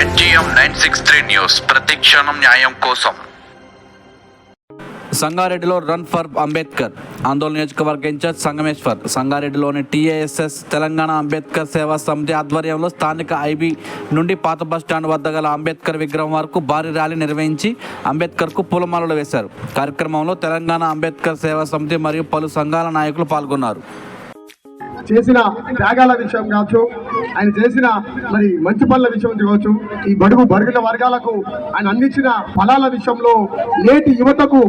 MGM nine six three news ప్రతిక్షణం న్యాయం కోసం. సంగారెడ్డిలో రన్ ఫర్ అంబేద్కర్. ఆందోళన నియోజకవర్గ ఇన్ఛార్జ్ సంగమేశ్వర్. సంగారెడ్డిలోని టీఏఎస్ఎస్ తెలంగాణ అంబేద్కర్ సేవా సమితి ఆధ్వర్యంలో స్థానిక ఐబీ నుండి పాత బస్టాండ్ వద్ద గల అంబేద్కర్ విగ్రహం వరకు భారీ ర్యాలీ నిర్వహించి అంబేద్కర్కు పూలమాలలు వేశారు. కార్యక్రమంలో తెలంగాణ అంబేద్కర్ సేవా సమితి మరియు పలు సంఘాల నాయకులు పాల్గొన్నారు. చేసిన త్యాగాల విషయం కావచ్చు ఆయన చేసిన మరి మంచి పనుల విషయం కావచ్చు ఈ బడుగు బడుగుల వర్గాలకు ఆయన అందించిన ఫలాల విషయంలో నేటి యువతకు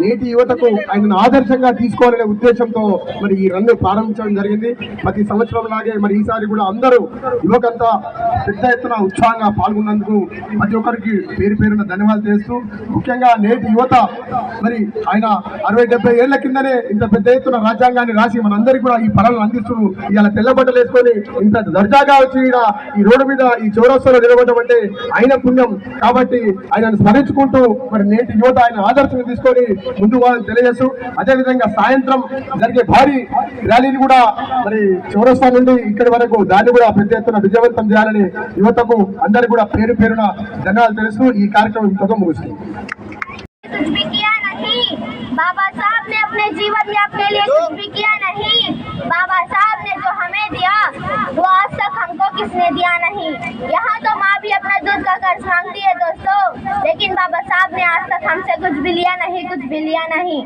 నేటి యువతకు ఆయనను ఆదర్శంగా తీసుకోవాలనే ఉద్దేశంతో మరి ఈ రన్ను ప్రారంభించడం జరిగింది. ప్రతి సంవత్సరం లాగే మరి ఈసారి కూడా అందరూ యువకంతా పెద్ద ఎత్తున ఉత్సాహంగా పాల్గొన్నందుకు ప్రతి ఒక్కరికి పేరు పేరున ధన్యవాదాలు చేస్తూ ముఖ్యంగా నేటి యువత మరి ఆయన అరవై డెబ్బై ఏళ్ళ కిందనే ఇంత పెద్ద ఎత్తున రాజ్యాంగాన్ని రాసి మనందరికీ కూడా ఈ ఫలాలను అందిస్తున్నారు ఇవాళ తెల్ల బట్టలు వేసుకొని ఇంత దర్జాగా వచ్చి ఈడ ఈ రోడ్డు మీద ఈ చౌరస్తాలో నిలబడడం అంటే ఆయన పుణ్యం కాబట్టి ఆయనను స్మరించుకుంటూ మరి నేటి యువత ఆయన ఆదర్శంగా తీసుకొని ముందు వాళ్ళని తెలియజేస్తూ అదేవిధంగా సాయంత్రం జరిగే భారీ ర్యాలీని కూడా మరి చౌరస్తా నుండి ఇక్కడి వరకు దాన్ని కూడా పెద్ద ఎత్తున విజయవంతం చేయాలని యువతకు అందరికీ కూడా పేరు పేరున ధన్యవాదాలు తెలుస్తూ ఈ కార్యక్రమం ఇంతగా ముగుస్తుంది कुछ भी किया नहीं बाबा साहब ने अपने जीवन में अपने लिए कुछ भी किया नहीं बाबा साहब ने जो हमें दिया, वो आज तक हमको किसने दिया नहीं? यहाँ तो माँ भी अपना दूध का कर्ज मांगती है दोस्तों, लेकिन बाबा साहब ने आज तक हमसे कुछ भी लिया नहीं, कुछ भी लिया नहीं।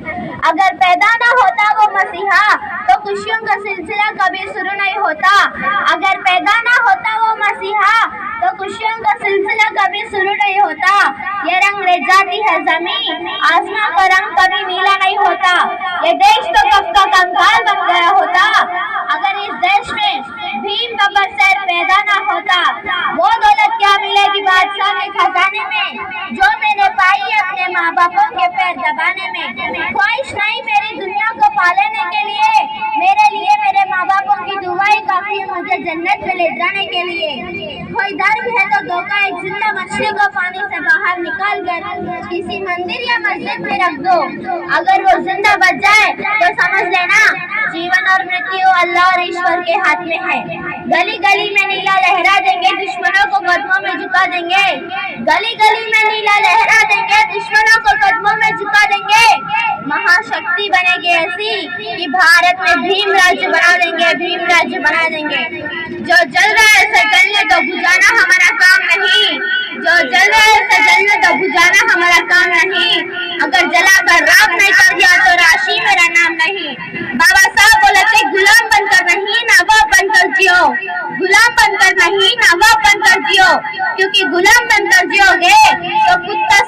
अगर पैदा ना होता वो मसीहा तो खुशियों का सिलसिला कभी शुरू नहीं होता। अगर पैदा ना होता वो मसीहा तो खुशियों का सिलसिला कभी शुरू नहीं होता। ये रंग ले जाती है ज़मीन, आसमां का रंग कभी नीला नहीं होता। ये देश तो कब का कंकाल बन भीम बबर सर पैदा ना होता ख्वाहिश नहीं मेरी दुनिया को पालने के लिए। मेरे लिए मेरे माँ बापों की दुआई काफ़ी है, मुझे जन्नत में ले जाने के लिए। कोई दर्द है तो धोखा एक ज़िंदा मछली को पानी से बाहर निकाल कर किसी मंदिर या मस्जिद में रख दो। अगर वो ज़िंदा बच जाए तो समझ लेना, जीवन और मृत्यु अल्लाह और ईश्वर के हाथ में है। गली गली में नीला लहरा देंगे, दुश्मनों को कदमों में झुका देंगे। गली गली में नीला लहरा देंगे, दुश्मनों को कदमों में झुका देंगे। महाशक्ति बनेगी ऐसी कि भारत में भीम राज्य बना देंगे, भीम राज्य बना देंगे। जो जल रहा है उसे जलने तो बुझाना हमारा काम नहीं। जो जल रहा है उसे जलने तो बुझाना हमारा काम नहीं। अगर जलाकर राख नहीं कर दिया तो राशि मेरा नाम नहीं। बाबा साहब बोले थे, गुलाम बनकर नहीं नवाब बनकर जियो। गुलाम बनकर नहीं नवाब बनकर जियो। क्योंकि गुलाम बनकर जियोगे तो कुत्ता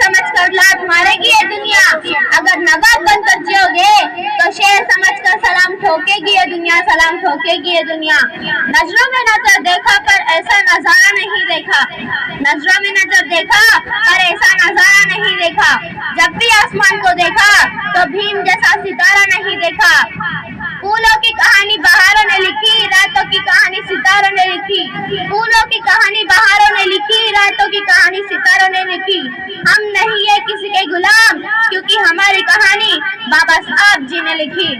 नवाब बनकर जियोगे तो शेर समझ कर सलाम ठोकेगी ये दुनिया, सलाम ठोकेगी ये दुनिया। नज़रों में नज़र देखा, पर ऐसा नज़ारा नहीं देखा। नज़रों में नज़र देखा, पर ऐसा नज़ारा नहीं देखा। जब भी आसमान को देखा तो भीम जैसा सितारा नहीं देखा। फूलों की बाबा साहब जी ने लिखी।